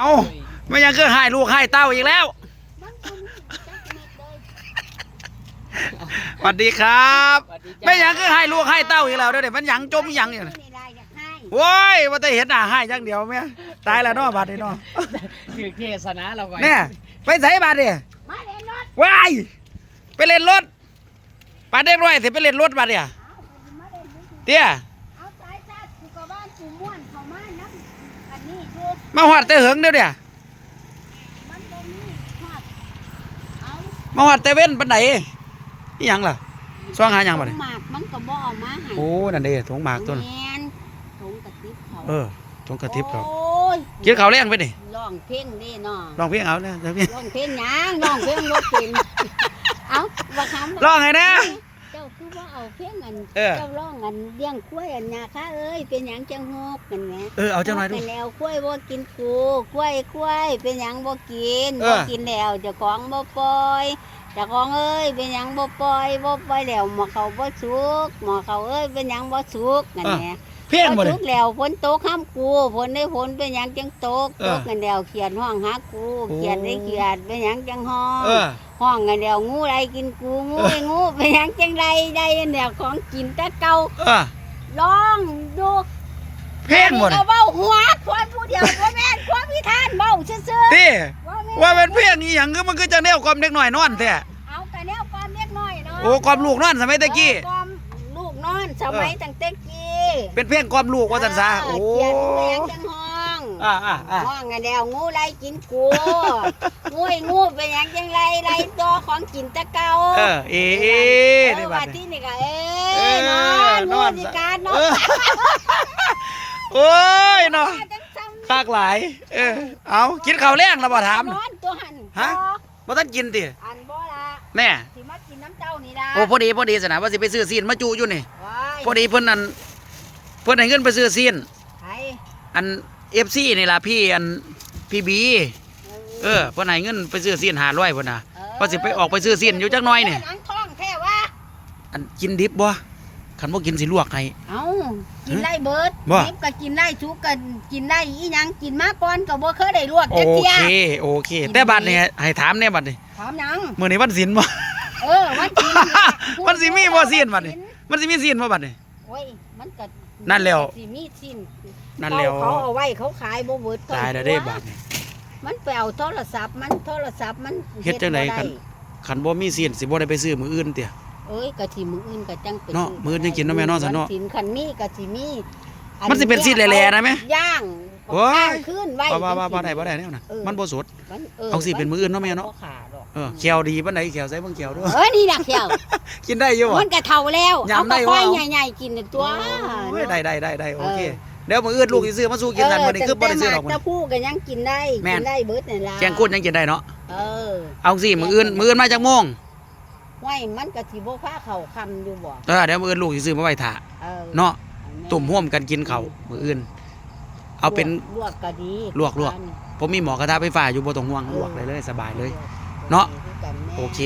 เอาไม่ยังคือให้ลูกให้เต้าอีกแล้วสวัสดีครับสวัสดีจ้าไม่ยังคือให้ลูกให้เต้าอีกแล้วเด้อเดี๋ยวมันหยังจมหยังอยู่น่ะโว้ยว่าแต่เห็นหน้าให้จังเดียวแม่ตายแล้วเนาะบาดนี้เนาะคือเทศนาเราไว้เนี่ยไปใส่บาดนี่มาเล่นรถว้ายไปเล่นรถปาเด็กน้อยสิไปเล่นรถบาดเนี่ยเอามาเล่นรถเตี้ย เอาสายชาติกูกับบ้านกูม่วนเขามานับอันนี้อยู่ มาหอดแต่เหิงเด้อเนี่ยมันบ่มีฮอดเอามาหอดแต่เว้นปันไหนนี่ยังล่ะซองหาหยังบาดนี่หมากมันก็บ่เอามาให้โอ้นั่นเด้ถุงหมากต้นแม่นถุงกระติบเขาเออถุงกระติบเขาโอ้ยกินข้าวแรงไปนี่ร้องเพลงเด้เนาะลองเพียงเอาเนี่ยเดี๋ยวพี่ร้องเพลงหยังร้องเพลงรถกินเอาว่าคำลองไงนะเจ้าคือ ว่าเอาเพลงอันเออ เจ้าร้องอันเลี้ยงกล้วยอันยาค่าเอ้ยเป็นหยังจังฮกกันแหมเออเอาจังหน่อยดูไปแล้วกล้วยบ่กินกูกล้วยกล้วยเป็นหยังบ่กินเอบ่อกินแล้วเจ้าของบ่ปล่อยเจ้าของเอ้ยเป็นหยังบ่ปล่อยบ่ปล่อยแล้วหมอเขาบ่สุกหมอเขาเอ้ยเป็นหยังบ่สุกนั่นแหละเพี้ยนหมบ่ดเลสุยกแล้วฝนตกห้ามกูฝนได้ฝนเป็นหยังจังตกเออตกกันแล้วเขียนห้องหากูโอ้เขียนได้เขียนเป็นหยังจังห้องเออห้องกันแล้วงูไรกินกูงูเออไอ้งูเป็นหยังจังไรได้แล้วของกินแต่เก่าเออลองดูเพี้ยนหมดก็เบ้าหัวความผู้เดียวบ่แม่นความพิธานเบ้าซื่อพี่ๆว่าแม่ว่าเป็นเพี้ยนอีหยังคือมันคือจังแนวความเด็กหน่อยนอนแท้เอาแต่แนวความเล็กน้อยเนาะโอ้ความลูกนอนสมัยตะกี้เออความลูกนอนสมัยตั้งแต่กี้เป็นเพี้ยนความลูกว่าสันซาเอโอ้อเขียนแรงจังห้อง อ่าอ่าอ่าห้องกันแล้วงูไรกินกูงูไอ้งูเป็นหยังจังไรไรตัวของกินแตะเก่าเออเอ๊ะเอในอบ้าว่านนี่ที่นี่ก็เอ้เอยนออนนงูอนสิการนอเอนอโอ้ยเนาะจังซ้ำคากหลาย เออ เอากินข้าวแรงแล้วบ่ถาม นอนตัวหันฮะ บ่ทันกินติอันบ่ละแน่สิมากินน้ำเจ้านี่ล่ะโอ้พอดีพอดีสนะว่าสิไปซื้อซีนมาจูอยู่นี่ ว้ายพอดีเพิ่นนั่นเพิ่นให้เงินไปซื้อซีนไอ้ อัน FC นี่ล่ะพี่อันพี่บี เออเพิ่นให้เงินไปซื้อซีน500พุ่นน่ะว่าสิไปออกไปซื้อซีนอยู่จักหน่อยนี่หนังท้องแค่ว่า อันกินดิบบ่คันบ่กินสิลวกให้ เอ้ากินไล่เบิดบ่ ดิบก็กินไล่ชุกก็กินไล่อีหยังกินมาก่อนก็บ่เคยได้ลวกโอจักเที่ย เคโอเคแต่บัดนี้ให้ถามแน่บัดนี้ถามหยังมื้อนี้วันศีลบ่ เออวันกิน มันสิมีบ่ซีนบัดนี้มันสิมีซีนบ่บัดนี้โอ้ยมันก็ นั่นแล้ว สิมีสิ้นนั่นแล้ว เขาเอาไว้เขาขายบ่เบิดตายแล้วเด้บัดนี้มันไปเอาโทรศัพท์มันโทรศัพท์มันเฮ็ดจังไดกัน บ่คันบ่มีซีนสิบ่ได้ไปซื้อมื้ออื่นเติเอ้ยกะสิมื้ออื่นก็จังเป็นเนาะมื้ออื่นยังกินเนาะแม่เนาะซะเนาะวัสินคันมีกะสิมีอัมันสิเป็นซีดแหล่ๆนะแม่ย่าง โอ้ยย่างขึ้นไว้บ่บ่บ่บ่จังได้บ่ได้แนวน่ะเออมันบ่สดมันเอาสิเป็นมื้ออื่นเนาะแม่เนาะบ่ขาดหรอกเออแขวดีปานใดแขวใส่เบิ่งแขวเด้อเออนี่น่ะเขียวกินได้อยู่บ่มันก็เฒ่าแล้วยำเอาได้ก็ค่อยว่าใหญ่ๆกินน่ะตัวโอ้ยได้ได้ได้ได้โอเคเออเดี๋ยวมื้ออื่นลูกสิซื้อมาสู้กินกันมื้อนี้คือบ่ได้ซื้อหรอกแต่มื้อตะนี้พูก็ยังกินได้แม่นกินได้เบิดนั่นล่ะแกงกุ้นยังกินได้เนาะเออเอาสิมื้ออื่นมื้ออื่นมาจากโมงไว้มันก็สิบ่พาเข้าคำอยู่บ่เออเดี๋ยวมื้ออื่นลูกสิซื้อมาไว้ท่าเออเนาะตุ่มห่วมกันกินข้าวมื้ออื่น เอาเป็น ลวกก็ดีลวกลวก ผมมีหมอกระทะไฟฟ้าอยู่บ่ต้องห่วงลวกได้เลยสบายเลย เนาะ โอเค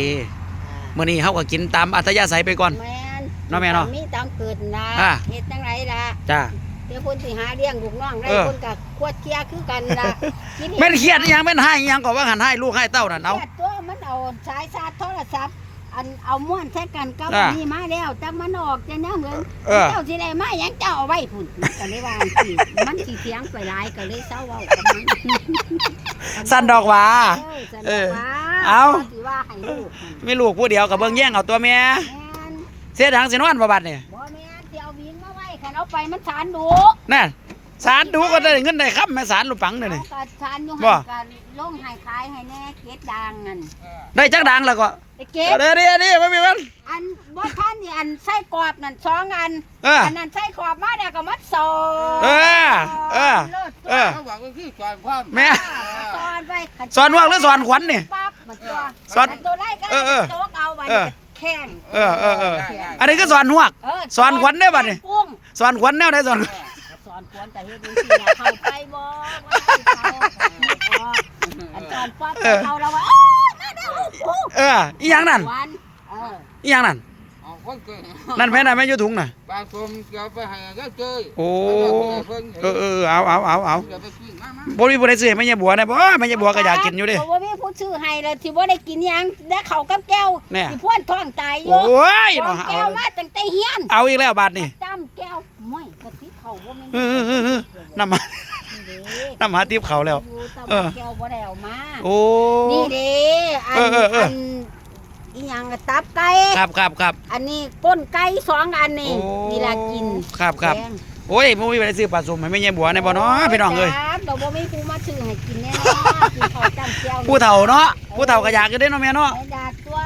มื้อนี้เฮาก็กินตามอัธยาศัยไปก่อน แม่นเนาะแม่เนาะมีตามเกิดนะอ่าเฮ็ดจังไรล่ะจ้า เดี๋ยวคนสิหาเลี้ยงลูกน้องได้เออ คนก็ควดเคลียร์คือกันล่ะกินแม่นเครียดอีหยังแม่นให้อีหยังก็ว่าหันให้ลูกให้เต้านั่นเอา เครียดตัวมันเอาสายชาร์จโทรศัพท์ อันเอาม้วนใช้กันกับอ่านี่มาแล้วแต่มันออกจะเนื้อเหมือนเออ เจ้าสิได้มาหยังเจ้าเอาไว้พุ่นมันก็เลยว่าสิมันสิเสียงไปหลายก็เลยเศร้าเว้ากับมันสั้นดอกหว่า เออเออเอา สิว่าให้ลูกมันมีลูกผู้เดียวกับเบิ่งแย่งเอาตัวแม่แม่นเสียดังสินอนบ่บัดนี่บ่แม่นสิเอาวินมาไว้คันเอาไปมันสารดุนั่น สารดูก็ได้เงินได้ครับแม่สารลูกปังนี่นี่เอาก็สารอยู่บ่ ให้กันลงให้ขายให้แน่เก็ดดังนั่นได้จักดังแล้วก็ไอ้เก็ดเดี๋ยวเดี๋ยวนี่ไม่มีมัน อันบ่ท่านนี่อันไส้กรอบนั่นสองอันเอออันนั้นไส้กรอบมาเดี๋ยวก็มัดสองเออเออลิศเออ เขาบอกว่าคือความความแม่ สอนไปขัสอนว่างหรือสอนขวัญนี่ ปั๊บมันตัวสอนขัตัวไล่ก็เออเออโต๊ะเอาไว้เออ แข้งเออเออเอออันนี้ก็สอนหวกเออสอนขวัญได้บัดนี่ กุ้งสอนขวัญแนวได้สอนส อนขวัญแต่เฮ็ดจังซี่น่ะเข้าไปบ่ว่าให้เขาอันสอนปั๊บเขาแล้วว่าเอ้ยมาเด้อลูกกูเอออีหยังนั่นขวัญเอออีหยังนั่นเอาคนเก่งนั่นแม่น่ะแม่อยู่ถุงน่ะบ้าลาส้มเกี่ยวไปให้ก็เจอโอ้เพิ่งเออเออเอาเอาเอาเอาเดี๋ยวไปกินมามาบ่มีบ่ได้ซื้อให้แม่ยายบัวนะบ่แม่ยายบัวก็อยากกินอยู่เดิเพราะว่ามีผู้ซื้อให้แล้วที่บ่ได้กินหยังได้ข้าวกับแก้วแน่ที่พ่วนท้องตายอยู่โอ้ยท้อเนาะงเอาแก้วมาตั้งแต่เฮียนเอาอีกแล้วบาดนี่จำแก้วไม่กะทิ เขาบ่แม่นเออเออเออเออน้ำมานี่เด้น้ำหาติบเขาแล้ว อยู่ตะเออแก้วบ่ได้เอามาโอ้ นี่เด้อันเออเออเอออันอีหยังอะตับไก่ครับครับครับอันนี้ก้นไก่สองอันนี่โอ้นี่ล่ะกินครับครับแกงโอ้ยบ่มีบ่ได้ซื้อปลาส้มให้แม่ยายบัวนะบ่เนาะพี่น้องเอ้ยจ้าดอกบ่มีผู้มาซื้อให้กินแน่นอนกินข้าวจำแก้วผู้เฒ่าเนาะผู้เฒ่าก็อยากกินเด้เนาะแม่เนาะไอ้ดาดตัว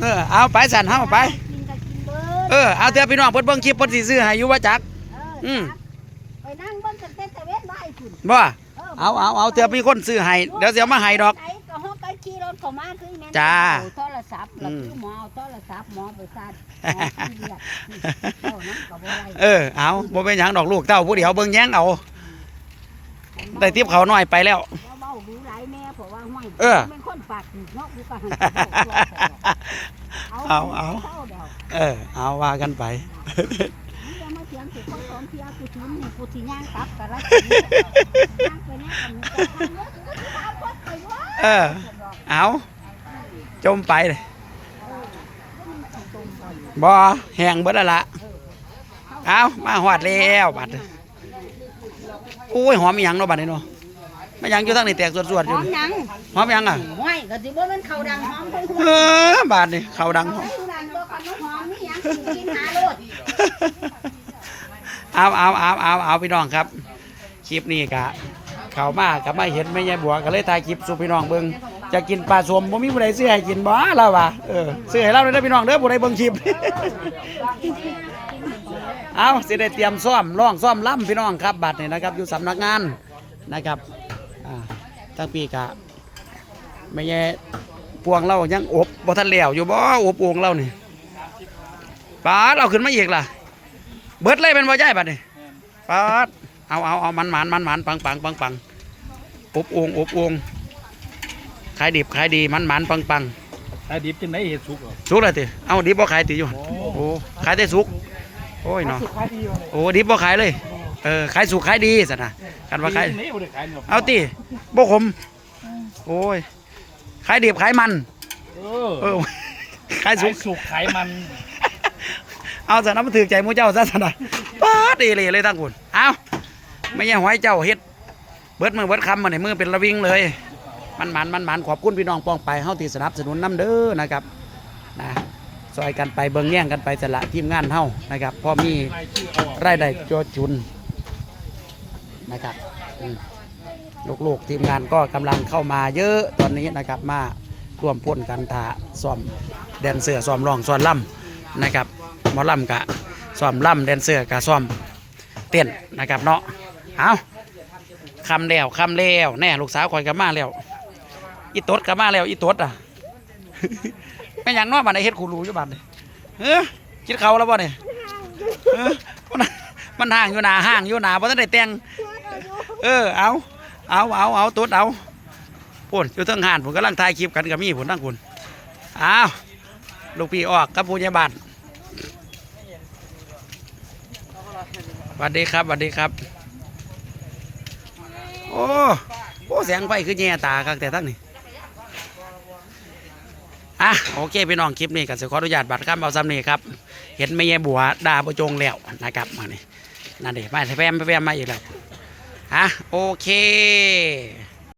เออเอาไปสั่นเฮาไป กินก็กินเบิดเออเอาเถอะพี่น้องเพิ่นเบิ่งคลิปเพิ่นสิซื้อให้อยู่ว่าจักอืมไปนั่งเบิ่งตั้งแต่ตะเวน บ่ายพุ่นบ่เอาเอาเอาเถอะมีคนซื้อให้เดี๋ยวสิเอามาให้ดอกไหนก็ฮอกไปขี่รถเข้ามาคือแม่นจ้าเอาโทรศัพท์แล้วอืม คือหมอเอาโทรศัพท์หมอไปซาดหมอขี้เลียดเจ้านั้นก็บ่ได้เออเอาบ่เป็นหยังดอกลูกเต้าผู้เดียวเบิ่งแย้งเอาได้ทิปเขาน้อยไปแล้ว แล้วเว้าดูหลายแม่เพราะว่าห้อยเออ เป็นคนปากดีเนาะกูก็ให้เอาเอาเดี๋ยว เออเอาว่ากันไป สิคนสองเที่ยกูทิ้งนี่กูสิย่างกลับกะละย่างไปเนี่ยกันจะทำเยอะกูสิตามคนไปว่าเออ เอาจมไปเลยบ่แห้งเบิดแล้วละเอามาหอดแล้วบัดนี้โอ้ยหอมอีหยังเนาะบัดนี้เนาะมาหยังอยู่ทางนี้แตกสวดๆหอยู่อมนี่หยังหอมอีหยังอะห้อยก็สิบ่แม่นข้าวดังหอมไปหัวเออบาดนี่เขาดังไอ้นั่นบ่คันว่าหอมนี่หยังสิกินหาโลด เอาเอาเอาเอาเอาพี่น้องครับ คลิปนี้กะเขามากับมาเห็นแม่ยายบัวก็เลยถ่ายคลิปสู่พี่น้องเบิ่งจะกินปลาสวมบ่มีผู้ใดซื้อให้กินบ่เราว่ะเออซื้อให้เราเลยเด้อพี่น้องเด้อผู้ใดเบิ่งคลิป เอาสิได้เตรียมซ่อมร้องซ่อมล่ำพี่น้องครับบัดนี้นะครับ อยู่สำนักงานนะครับอ่าตั้งปีกะไม่แย่พวงเรายังอบบ่ทันแล้วอยู่บ่อบโอ่งเรานี่ปาเอาขึ้นมาอีกล่ะ เบิดเลยเป็นบ่ใหญ่บัดนี้ปาดเอาเอาเอามันหมานมันหมานปังปังปังปังอบโอ่งอบโอ่งขายดิบขายดีมันหมานปังปังไอ้ดิบจังไดเฮ็ดสุกเหรอสุกเลยติเอาดิบบ่ขายติอยู่หั่นโอ้ขายได้สุกโอ้ยเนาะขายดีอยู่เลยโอ้ดิบบ่ขายเลยเออขายสุกขายดีสันนะกันว่าขายดีจังไดบ่ได้ขายเนาะเอาติบ่ขมโอ้ยขายดิบขายมันเออเออขายสุขากยสุกขายมัน เอาสันนะมันถือใจมูเจ้าซะสันนะป๊าดดีเลยเลยตั้งคุณเอาไม่ใช่หอยเจ้าเฮ็ดเบิดมือเบิดคำมาในมือเป็นระวิงเลย มันหมันมันหมันขอบคุณพี่น้องปองไปเฮาที่สนับสนุนน้ำเด้อนะครับนะซอยกันไปเบิงแย่งกันไปสละทีมงานเฮานะครับพอมีรายได้จอจุนนะครับลูกๆทีมงานก็กำลังเข้ามาเยอะตอนนี้นะครับมาร่วมพ่นกันถาซ้อมแดนเสือซ้อมร้องซ้อมล่ำนะครับ หมอลำกะซ้อมลำแดนเสือกะซ้อมเต้นนะครับเนาะเอาคำแล้วคำแล้วแน่ลูกสาวคอยกับมาแล้วอีตดกับมาแล้วอีตดอะไม่หยังเนอบัดในเฮ็ดคูรูอยู่บัดนี่เฮ้ยกินเขาแล้วบ่เนี่ยเออมันห่างอยู่หนาห่างอยู่หนาเพราะท่านได้แต่งเออเอาเอาเอาเอาตุ๊ดเอาปุ่นอยู่ทั้งห่านผมกำลังถ่ายคลิปกันกับมี่ผมตั้งคุณเอาลูกพี่ออกกับผู้ใหญ่บ้าน สวัสดีครับสวัสดีครับ โอ้โอ้แสงไฟคือแย่ตาครับแต่ทั้งนี้อะโอเคพี่น้องคลิปนี้กันสิขออนุญาตบัตรข้ามเอาซ้ำนี่ครับ เห็นไม่แย่บัวดาประจงแล้วนะครับมานี่นั่นเด็มาแพมแพมมาอีกแล้วอะโอเค